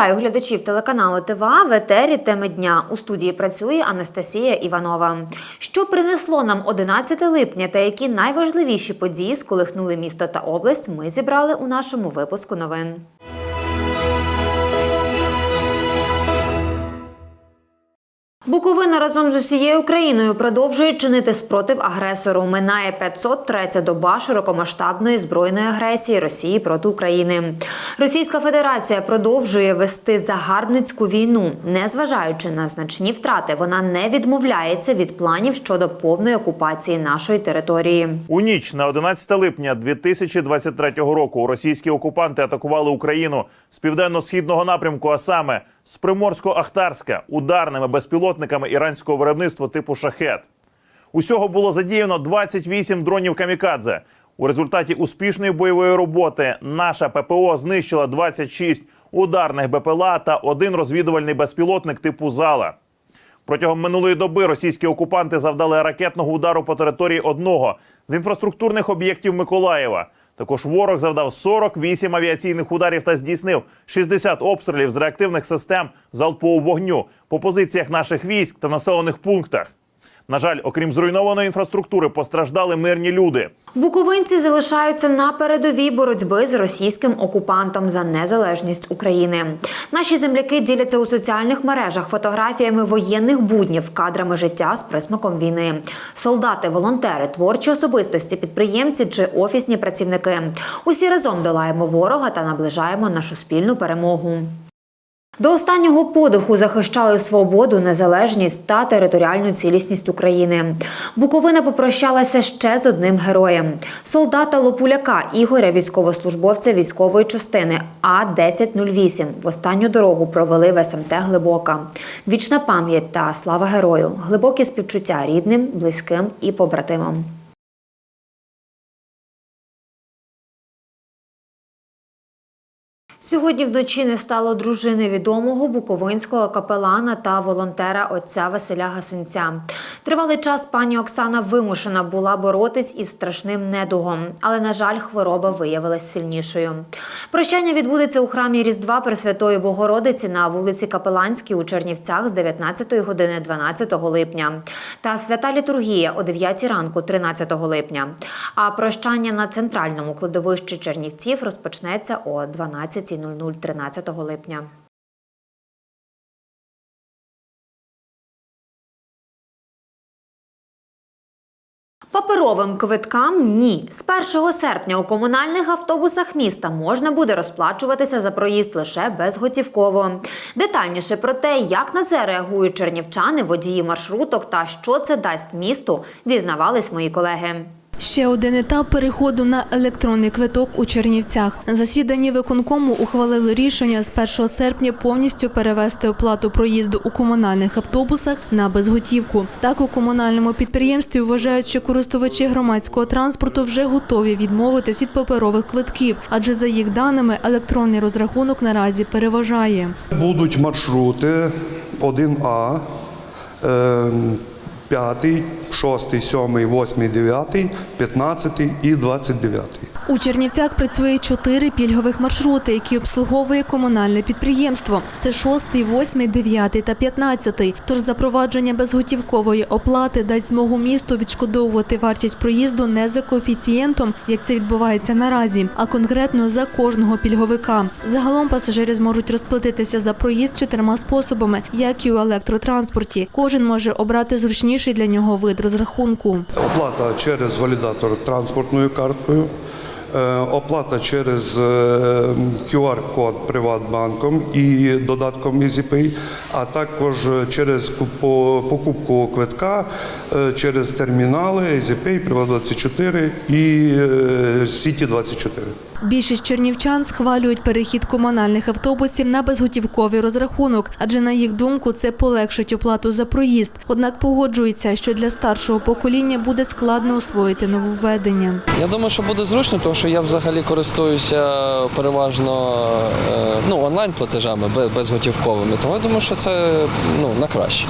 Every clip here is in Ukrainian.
Вітаю глядачів телеканалу ТВА в етері теми дня. У студії працює Анастасія Іванова. Що принесло нам 11 липня та які найважливіші події сколихнули місто та область, ми зібрали у нашому випуску новин. Буковина разом з усією Україною продовжує чинити спротив агресору. Минає 503 доба широкомасштабної збройної агресії Росії проти України. Російська Федерація продовжує вести загарбницьку війну, незважаючи на значні втрати. Вона не відмовляється від планів щодо повної окупації нашої території. У ніч на 11 липня 2023 року російські окупанти атакували Україну з південно-східного напрямку, а саме з Приморсько-Ахтарська ударними безпілотниками іранського виробництва типу шахет. Усього було задіяно 28 дронів камікадзе. У результаті успішної бойової роботи наша ППО знищила 26 ударних БПЛА та один розвідувальний безпілотник типу Зала. Протягом минулої доби російські окупанти завдали ракетного удару по території одного з інфраструктурних об'єктів Миколаєва. Також ворог завдав 48 авіаційних ударів та здійснив 60 обстрілів з реактивних систем залпового вогню по позиціях наших військ та населених пунктах. На жаль, окрім зруйнованої інфраструктури, постраждали мирні люди. Буковинці залишаються на передовій боротьби з російським окупантом за незалежність України. Наші земляки діляться у соціальних мережах фотографіями воєнних буднів, кадрами життя з присмаком війни. Солдати, волонтери, творчі особистості, підприємці чи офісні працівники. Усі разом долаємо ворога та наближаємо нашу спільну перемогу. До останнього подиху захищали свободу, незалежність та територіальну цілісність України. Буковина попрощалася ще з одним героєм солдата Лопуляка Ігоря, військовослужбовця військової частини А 1008 В останню дорогу провели в СМТ Глибока. Вічна пам'ять та слава герою, глибокі співчуття рідним, близьким і побратимам. Сьогодні вночі не стало дружини відомого буковинського капелана та волонтера отця Василя Гасинця. Тривалий час пані Оксана вимушена була боротись із страшним недугом, але на жаль, хвороба виявилась сильнішою. Прощання відбудеться у храмі Різдва Пресвятої Богородиці на вулиці Капеланській у Чернівцях з 19 години 12 липня та свята літургія о 9 ранку 13 липня. А прощання на центральному кладовищі Чернівців розпочнеться о 12.00 13 липня. Паперовим квиткам ні. З 1 серпня у комунальних автобусах міста можна буде розплачуватися за проїзд лише безготівково. Детальніше про те, як на це реагують чернівчани, водії маршруток та що це дасть місту, дізнавались мої колеги. Ще один етап переходу на електронний квиток у Чернівцях. На засіданні виконкому ухвалили рішення з 1 серпня повністю перевести оплату проїзду у комунальних автобусах на безготівку. Так у комунальному підприємстві вважають, що користувачі громадського транспорту вже готові відмовитись від паперових квитків, адже за їх даними електронний розрахунок наразі переважає. Будуть маршрути 1А, е, 5, 6, 7, 8, 9, 15 і 29. У Чернівцях працює чотири пільгових маршрути, які обслуговує комунальне підприємство. Це 6, 8, 9 та 15. Тож запровадження безготівкової оплати дасть змогу місту відшкодовувати вартість проїзду не за коефіцієнтом, як це відбувається наразі, а конкретно за кожного пільговика. Загалом пасажири зможуть розплатитися за проїзд чотирма способами, як і у електротранспорті. Кожен може обрати зручніший для нього вид розрахунку. Оплата через валідатор транспортною карткою. е, Оплата через е, QR-код Приватбанком і додатком EasyPay, а також через покупку квитка е, через термінали EasyPay, Приват24 і е, Сіті24. Більшість чернівчан схвалюють перехід комунальних автобусів на безготівковий розрахунок, адже на їх думку це полегшить оплату за проїзд. Однак погоджуються, що для старшого покоління буде складно освоїти нововведення. Я думаю, що буде зручно, тому що я взагалі користуюся переважно е, ну, онлайн-платежами безготівковими. Тому я думаю, що це ну, на краще.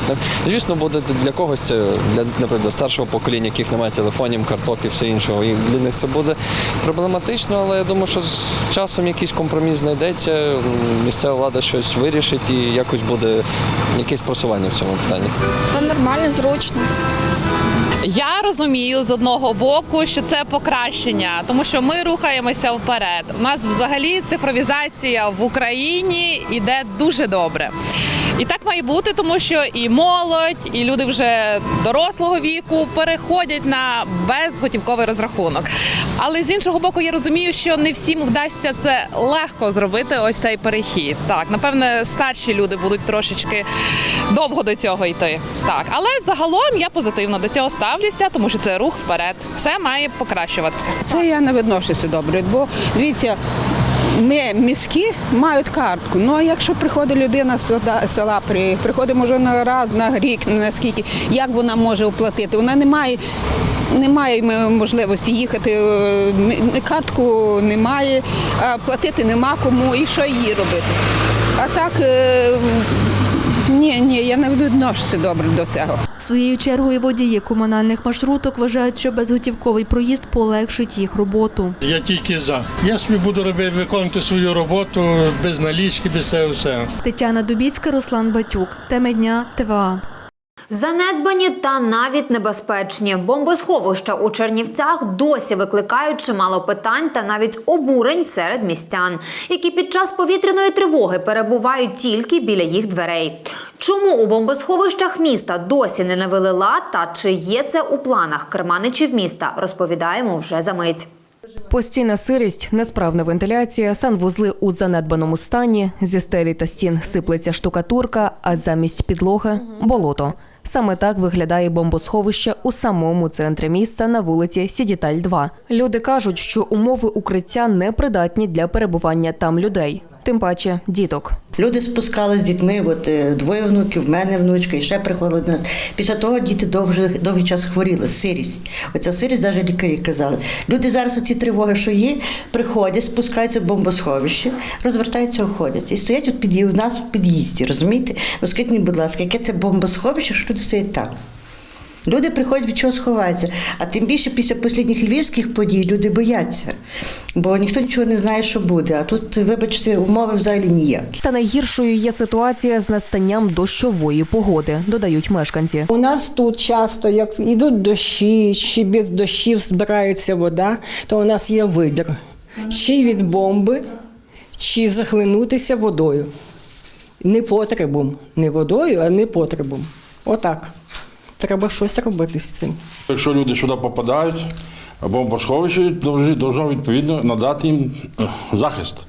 Звісно, буде для когось це для, наприклад, старшого покоління, яких немає телефонів, карток і все іншого. Для них це буде проблематично, але я думаю, думаю, що з часом якийсь компроміс знайдеться, місцева влада щось вирішить і якось буде якесь просування в цьому питанні. Та нормально, зручно. Я розумію з одного боку, що це покращення, тому що ми рухаємося вперед. У нас взагалі цифровізація в Україні йде дуже добре. І так має бути, тому що і молодь, і люди вже дорослого віку переходять на безготівковий розрахунок. Але з іншого боку, я розумію, що не всім вдасться це легко зробити. Ось цей перехід. Так, напевне, старші люди будуть трошечки довго до цього йти. Так, але загалом я позитивно до цього ставлюся, тому що це рух вперед. Все має покращуватися. Це я не відношуся добре, бо дивіться, ми міські мають картку. Ну а якщо приходить людина з села- села, при- приходить може на раз на рік, на скільки, як вона може оплатити? Вона не має. Немає м- можливості їхати, е, картку немає, платити нема кому і що їй робити. А так, е, ні, ні, я не відношуся добре до цього. Своєю чергою водії комунальних маршруток вважають, що безготівковий проїзд полегшить їх роботу. Я тільки за. Я собі буду робити, виконувати свою роботу без налічки, без цього все. Тетяна Дубіцька, Руслан Батюк. Теми дня ТВА. Занедбані та навіть небезпечні бомбосховища у Чернівцях досі викликають чимало питань та навіть обурень серед містян, які під час повітряної тривоги перебувають тільки біля їх дверей. Чому у бомбосховищах міста досі не навели лад та чи є це у планах керманичів міста, розповідаємо вже за мить. Постійна сирість, несправна вентиляція, санвузли у занедбаному стані, зі стелі та стін сиплеться штукатурка, а замість підлоги болото. Саме так виглядає бомбосховище у самому центрі міста на вулиці Сідіталь 2. Люди кажуть, що умови укриття непридатні для перебування там людей, тим паче діток. Люди спускали з дітьми, от е, двоє внуків, в мене внучка, і ще приходили до нас. Після того діти довгий, довгий час хворіли, сирість. Оця сирість, навіть лікарі казали. Люди зараз оці тривоги, що є, приходять, спускаються в бомбосховище, розвертаються, уходять. І стоять от під, у нас в під'їзді, розумієте? Скажіть мені, будь ласка, яке це бомбосховище, що люди стоять там? Люди приходять від чого сховаються. А тим більше після останніх львівських подій люди бояться, бо ніхто нічого не знає, що буде. А тут, вибачте, умови взагалі ніякі. Та найгіршою є ситуація з настанням дощової погоди, додають мешканці. У нас тут часто, як йдуть дощі, чи без дощів збирається вода, то у нас є вибір: чи від бомби, чи захлинутися водою. Не потребом. Не водою, а не потребом. Отак. Треба щось робити з цим. Якщо люди сюди попадають, бомбосховище повинно відповідно надати їм е, захист.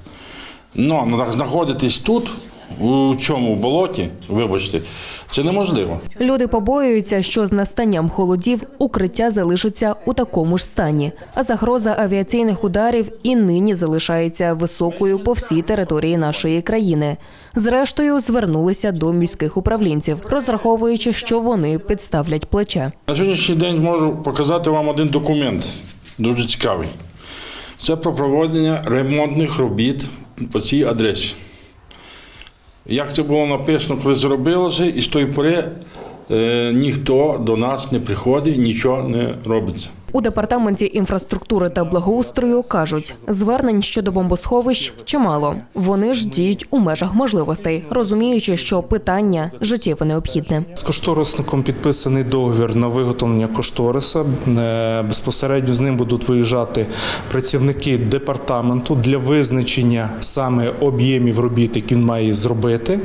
Но знаходитись тут, у цьому болоті, вибачте, це неможливо. Люди побоюються, що з настанням холодів укриття залишиться у такому ж стані, а загроза авіаційних ударів і нині залишається високою по всій території нашої країни. Зрештою, звернулися до міських управлінців, розраховуючи, що вони підставлять плече. На сьогоднішній день можу показати вам один документ, дуже цікавий. Це про проведення ремонтних робіт по цій адресі. Як це було написано, коли зробилося, і з тої пори е, ніхто до нас не приходить, нічого не робиться. У департаменті інфраструктури та благоустрою кажуть, звернень щодо бомбосховищ чимало. Вони ж діють у межах можливостей, розуміючи, що питання життєво необхідне. З кошторисником підписаний договір на виготовлення кошториса. Е, Безпосередньо з ним будуть виїжджати працівники департаменту для визначення саме об'ємів робіт, які він має зробити.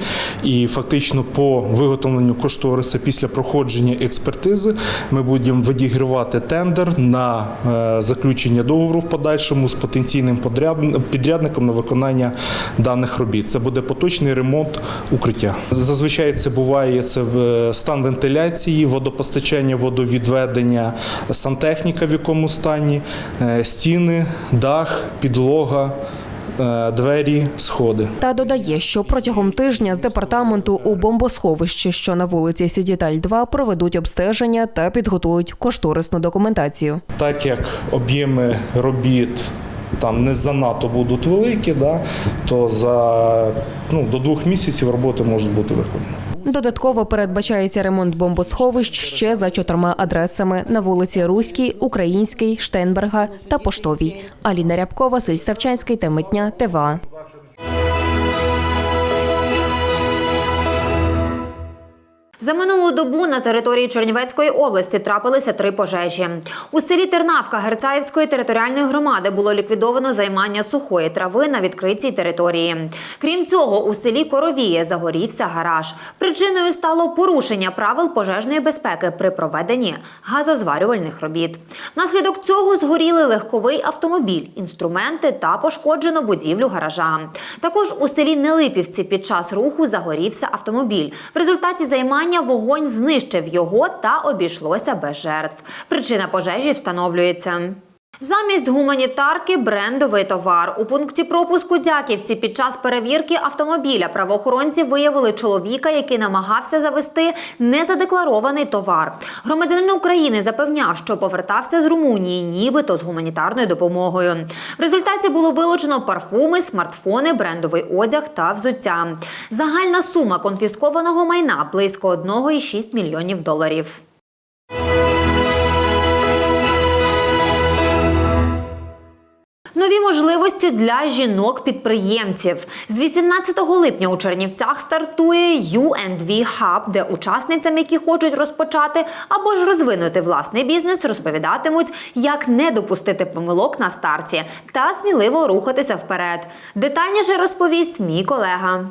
І фактично по виготовленню кошториса після проходження експертизи ми будемо відігравати тендер на е, заключення договору в подальшому з потенційним підрядником на виконання даних робіт. Це буде поточний ремонт укриття. Зазвичай це буває це е, стан вентиляції, водопостачання, водовідведення, сантехніка в якому стані, е, стіни, дах, підлога. Е, Двері, сходи. Та додає, що протягом тижня з департаменту у бомбосховищі, що на вулиці Сідіталь 2, проведуть обстеження та підготують кошторисну документацію. Так як об'єми робіт там не занадто будуть великі, да, то за ну, до двох місяців роботи можуть бути виконані. Додатково передбачається ремонт бомбосховищ ще за чотирма адресами на вулиці Руській, Українській, Штенберга та Поштовій. Аліна Рябкова, Сильставчанський Ставчанський, Митня ТВА. За минулу добу на території Чернівецької області трапилися три пожежі. У селі Тернавка Герцаївської територіальної громади було ліквідовано займання сухої трави на відкритій території. Крім цього, у селі Коровіє загорівся гараж. Причиною стало порушення правил пожежної безпеки при проведенні газозварювальних робіт. Внаслідок цього згоріли легковий автомобіль, інструменти та пошкоджено будівлю гаража. Також у селі Нелипівці під час руху загорівся автомобіль. В результаті займання вогонь знищив його та обійшлося без жертв. Причина пожежі встановлюється. Замість гуманітарки брендовий товар у пункті пропуску Дяківці під час перевірки автомобіля правоохоронці виявили чоловіка, який намагався завести незадекларований товар. Громадянин України запевняв, що повертався з Румунії, нібито з гуманітарною допомогою. В результаті було вилучено парфуми, смартфони, брендовий одяг та взуття. Загальна сума конфіскованого майна близько 1,6 мільйонів доларів. Нові можливості для жінок-підприємців з 18 липня у Чернівцях стартує U&V Hub, де учасницям, які хочуть розпочати або ж розвинути власний бізнес, розповідатимуть, як не допустити помилок на старті та сміливо рухатися вперед. Детальніше розповість мій колега.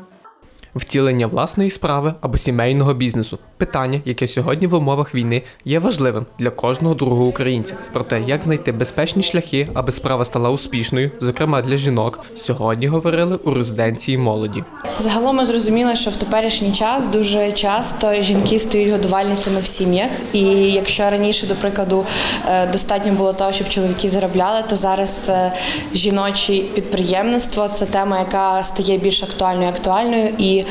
Втілення власної справи або сімейного бізнесу питання, яке сьогодні в умовах війни є важливим для кожного другого українця. Про те, як знайти безпечні шляхи, аби справа стала успішною, зокрема для жінок, сьогодні говорили у резиденції молоді. Загалом ми зрозуміли, що в теперішній час дуже часто жінки стають годувальницями в сім'ях. І якщо раніше, до прикладу, е, достатньо було того, щоб чоловіки заробляли, то зараз е, жіноче підприємництво це тема, яка стає більш актуальною актуальною. І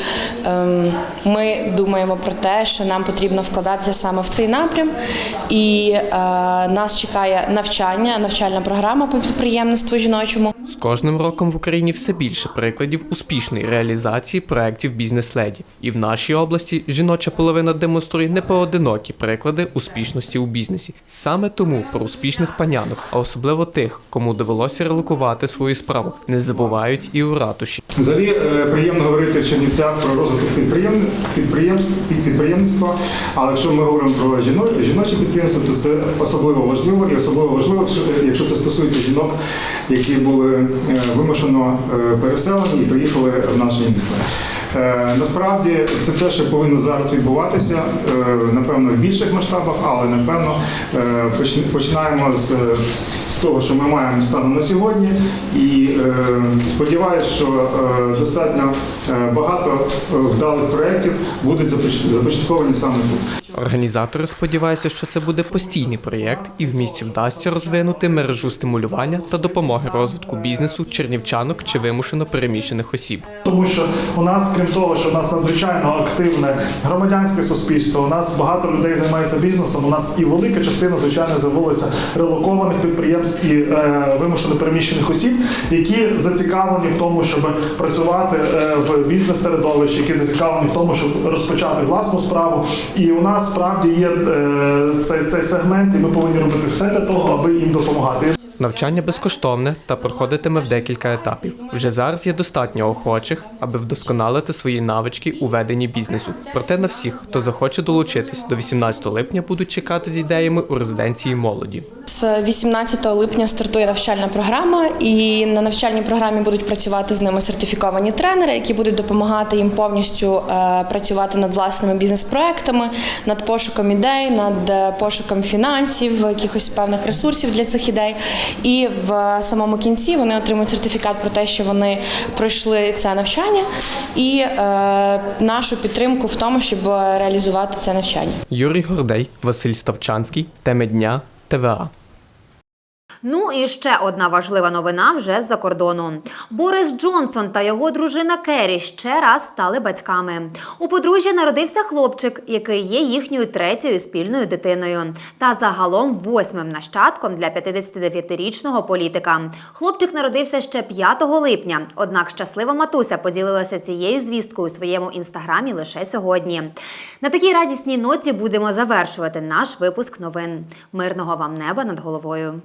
ем, ми думаємо про те, що нам потрібно вкладатися саме в цей напрям. І е, нас чекає навчання, навчальна програма по підприємництву жіночому. З кожним роком в Україні все більше прикладів успішної реалізації проєктів бізнес-леді. І в нашій області жіноча половина демонструє непоодинокі приклади успішності у бізнесі. Саме тому про успішних панянок, а особливо тих, кому довелося релокувати свою справу, не забувають і у ратуші. Взагалі е, приємно говорити в Чернівцях про розвиток підприєм... підприємств під- підприємництва. Але якщо ми говоримо про жіно... жіноче підприємство, то це особливо важливо і особливо важливо, якщо- якщо це стосується жінок, які були е, вимушено е, переселені і приїхали в наше місто. Е, Насправді це те, що повинно зараз відбуватися, е, напевно, в більших масштабах, але напевно починаємо з, з того, що ми маємо станом на сьогодні, і е, сподіваюся, що е, достатньо е, багато е, вдалих проєктів будуть започ- започатковані саме тут. Організатори сподіваються, що це буде постійний проєкт, і в місті вдасться розвинути мережу стимулювання та допомоги розвитку бізнесу чернівчанок чи вимушено переміщених осіб. Тому що у нас, крім того, що у нас надзвичайно активне громадянське суспільство, у нас багато людей займається бізнесом. У нас і велика частина, звичайно, з'явилася релокованих підприємств і е, вимушено переміщених осіб, які зацікавлені в тому, щоб працювати е, в бізнес-середовищі, які зацікавлені в тому, щоб розпочати власну справу. І у нас справді є е, цей, цей сегмент, і ми повинні робити все для того, аби їм допомагати. Навчання безкоштовне та проходитиме в декілька етапів. Вже зараз є достатньо охочих, аби вдосконалити свої навички у веденні бізнесу. Проте на всіх, хто захоче долучитись, до 18 липня будуть чекати з ідеями у резиденції молоді. З 18 липня стартує навчальна програма, і на навчальній програмі будуть працювати з ними сертифіковані тренери, які будуть допомагати їм повністю е, працювати над власними бізнес-проектами, над пошуком ідей, над е, пошуком фінансів, якихось певних ресурсів для цих ідей. І в самому кінці вони отримують сертифікат про те, що вони пройшли це навчання, і е, нашу підтримку в тому, щоб реалізувати це навчання. Юрій Гордей, Василь Ставчанський, теми дня, ТВА. Ну і ще одна важлива новина вже з-за кордону. Борис Джонсон та його дружина Керрі ще раз стали батьками. У подружжя народився хлопчик, який є їхньою третьою спільною дитиною, та загалом восьмим нащадком для 59-річного політика. Хлопчик народився ще 5 липня. Однак щаслива матуся поділилася цією звісткою у своєму інстаграмі лише сьогодні. На такій радісній ноті будемо завершувати наш випуск новин. Мирного вам неба над головою.